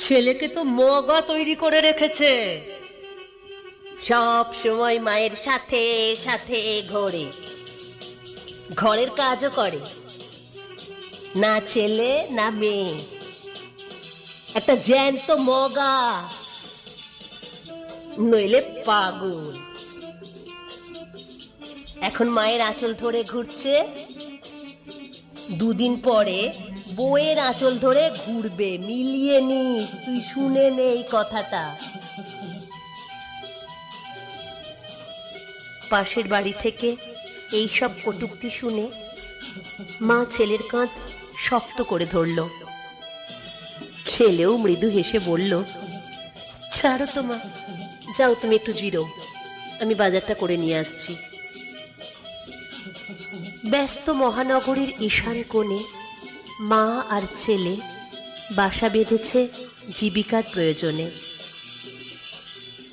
ছেলেকে তো মগা তৈরি করে রেখেছে। সব সময় মায়ের সাথে সাথে ঘোরে। ঘরের কাজও করে। না ছেলে, না মেয়ে। একটা জ্যান্ত মগা। নইলে পাগল। এখন মায়ের আঁচল ধরে ঘুরছে। দুদিন পরে বউয়ের আঁচল ধরে ঘুরবে, মিলিয়ে নিস, তুই শুনে নে এই কথাটা। পাশের বাড়ি থেকে এই সব কটুক্তি শুনে মা ছেলের কাঁধ শক্ত করে ধরল। ছেলেও মৃদু হেসে বলল, ছাড়ো তো মা, যাও তুমি একটু জিরো, আমি বাজারটা করে নিয়ে আসছি। ব্যস্ত মহানগরীর ঈশান কোণে মা আর ছেলে বাসা বেঁধেছে জীবিকার প্রয়োজনে।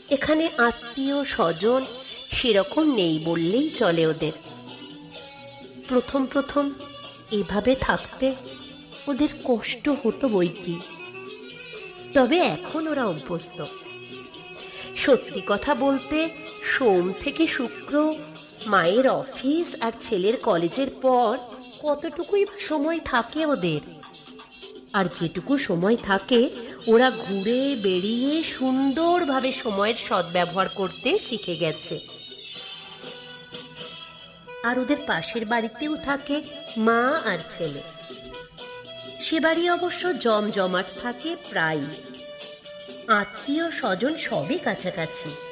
এখানে আত্মীয় স্বজন সেরকম নেই বললেই চলে ওদের। প্রথম প্রথম এভাবে থাকতে ওদের কষ্ট হতো বইকি। তবে এখন ওরা অভ্যস্ত। সত্যি কথা বলতে সোম থেকে শুক্র মায়ের অফিস আর ছেলের কলেজের পর কতটুকুই সময় থাকে ওদের? আর যেটুকু সময় থাকে, ওরা ঘুরে বেরিয়ে সুন্দরভাবে সময়ের সদ্ব্যবহার করতে শিখে গেছে। আর ওদের পাশের বাড়িতেও থাকে মা আর ছেলে। সে বাড়ি অবশ্য জমজমাট থাকে প্রায় আত্মীয় স্বজন সবই কাছাকাছি।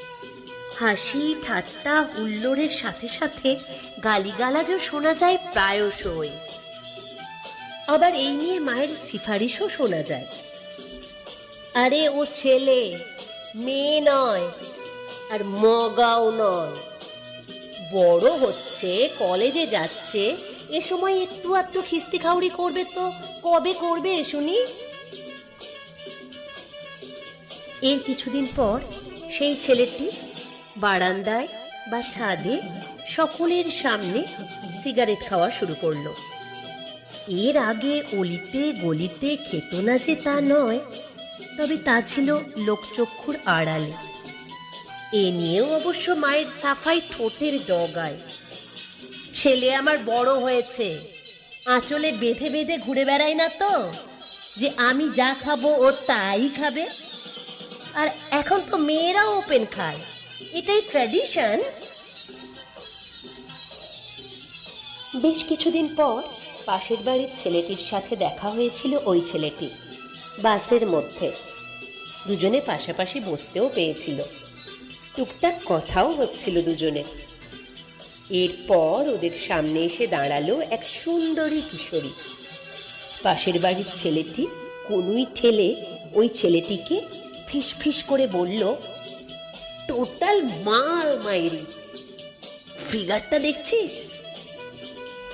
হাসি, ঠাট্টা, হুল্লোড়ের সাথে সাথে গালিগালাজও শোনা যায় প্রায়শই। আবার এই নিয়ে মায়ের সিফারিশও শোনা যায়। আরে ও ছেলে, মেয়ে নয়, আর মগাও নয়। বড় হচ্ছে, কলেজে যাচ্ছে, এ সময় একটু আধটু খিস্তি খাউড়ি করবে তো, কবে করবে শুনি? এর কিছুদিন পর সেই ছেলেটি বারান্দায় বা ছাদে সকলের সামনে সিগারেট খাওয়া শুরু করল। এর আগে অলিতে গলিতে খেত না যে তা নয়, তবে তা ছিল লোকচক্ষুর আড়ালে। এ নিয়েও অবশ্য মায়ের সাফাই ঠোঁটের ডগায়। ছেলে আমার বড় হয়েছে, আঁচলে বেঁধে বেঁধে ঘুরে বেড়ায় না তো, যে আমি যা খাব ও তাই খাবে। আর এখন তো মেয়েরাও ওপেন খায়। এটাই ট্র্যাডিশন বেশ কিছুদিন পর পাশের বাড়ির ছেলেটির সাথে দেখা হয়েছিল ওই ছেলেটি, বাসের মধ্যে। দুজনে পাশাপাশি বসতেও পেয়েছিল। টুকটাক কথাও হচ্ছিল দুজনে। এরপর ওদের সামনে এসে দাঁড়াল এক সুন্দরী কিশোরী। পাশের বাড়ির ছেলেটি কোনুই ঠেলে ওই ছেলেটিকে ফিস ফিস করে বলল টোটাল মাল মায়েরি ফিগারটা দেখছিস?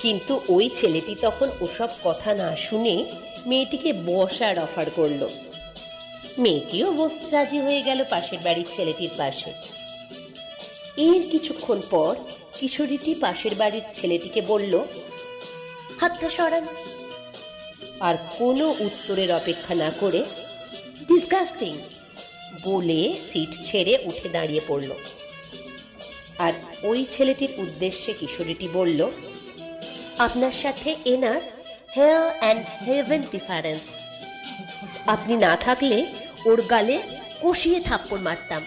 কিন্তু ওই ছেলেটি তখন ওসব কথা না শুনে মেয়েটিকে বসার অফার করল। মেয়েটিও বসতে রাজি হয়ে গেল পাশের বাড়ির ছেলেটির পাশে। এর কিছুক্ষণ পর কিশোরীটি পাশের বাড়ির ছেলেটিকে বলল, হাতটা সরান। আর কোনো উত্তরের অপেক্ষা না করে ডিসগাস্টিং বলে সিট ছেড়ে উঠে দাঁড়িয়ে পড়ল। আর ওই ছেলেটির উদ্দেশ্যে কিশোরীটি বলল, আপনার সাথে এনার হেয়ার অ্যান্ড হেভেন ডিফারেন্স আপনি না থাকলে ওর গালে কষিয়ে থাপ্পড় মারতাম।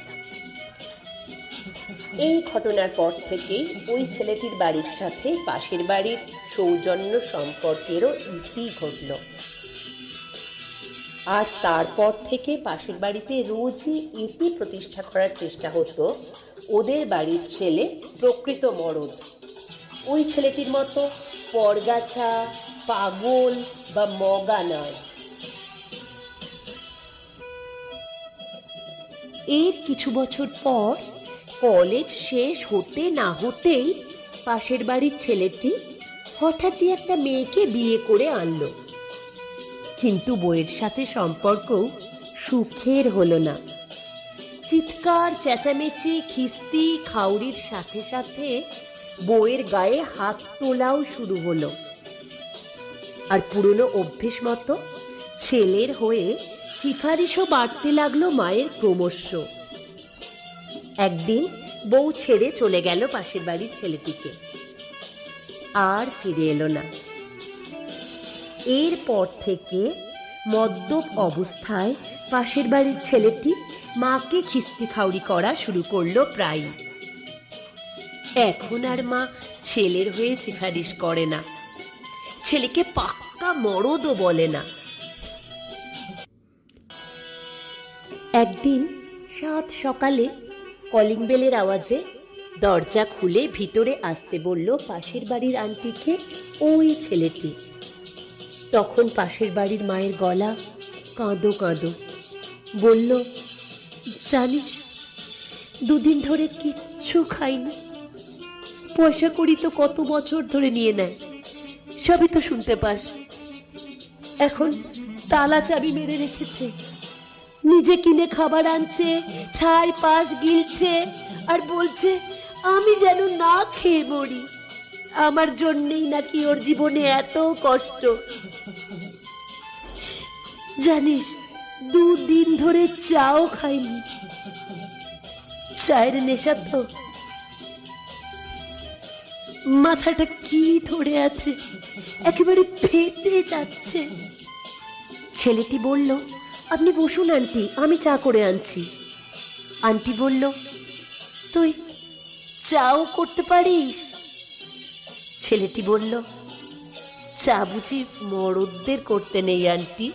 এই ঘটনার পর থেকেই ওই ছেলেটির বাড়ির সাথে পাশের বাড়ির সৌজন্য সম্পর্কেরও ইতি ঘটল। আর তারপর থেকে পাশের বাড়িতে রোজই ইতি প্রতিষ্ঠা করার চেষ্টা হতো ওদের বাড়ির ছেলে প্রকৃত মরদ ওই ছেলেটির মতো পরগাছা, পাগল বা মগা নয়। এর কিছু বছর পর কলেজ শেষ হতে না হতেই পাশের বাড়ির ছেলেটি হঠাৎই একটা মেয়েকে বিয়ে করে আনলো। কিন্তু বইয়ের সাথে সম্পর্ক সুখের হলো না। চিৎকার, চেঁচামেচি, খিস্তি, খাউরির সাথে সাথে বইয়ের গায়ে হাত তোলাও শুরু হলো। আর পুরনো অভ্যেস মতো ছেলের হয়ে সিফারিশও বাড়তে লাগল মায়ের ক্রমশ। একদিন বউ ছেড়ে চলে গেল পাশের বাড়ির ছেলেটিকে। আর ফিরে এলো না। এরপর থেকে মদ্যপ অবস্থায় পাশের বাড়ির ছেলেটি মাকে খিস্তি খাউরি করা শুরু করল প্রায় এখন আর মা ছেলের হয়ে সিফারিশ করে না। ছেলেকে পাক্কা মরদও বলে না। একদিন সাত সকালে কলিং বেলের আওয়াজে দরজা খুলে ভিতরে আসতে বলল পাশের বাড়ির আন্টিকে ওই ছেলেটি। তখন পাশের বাড়ির মায়ের গলা কাঁদো কাঁদো। বলল, জানিস, দুদিন ধরে কিচ্ছু খাইনি। পয়সা করি তো কত বছর ধরে নিয়ে নেয়, সবই তো শুনতে পাস। এখন তালা চাবি মেরে রেখেছে। নিজে কিনে খাবার আনছে, ছাই পাশ গিলছে, আর বলছে, আমি যেন না খেয়ে মরি। আমার জন্যেই নাকি ওর জীবনে এত কষ্ট। জানিস, দুদিন ধরে চাও খাইনি। চায়ের নেশা তো। মাথাটা কি ধরে আছে, একেবারে ফেটে যাচ্ছে। ছেলেটি বলল, আপনি বসুন, আন্টি, আমি চা করে আনছি। আন্টি বলল, তুই চাও করতে পারিস? ছেলেটি বলল চা বুঝি মরদদের করতে নেই আন্টি?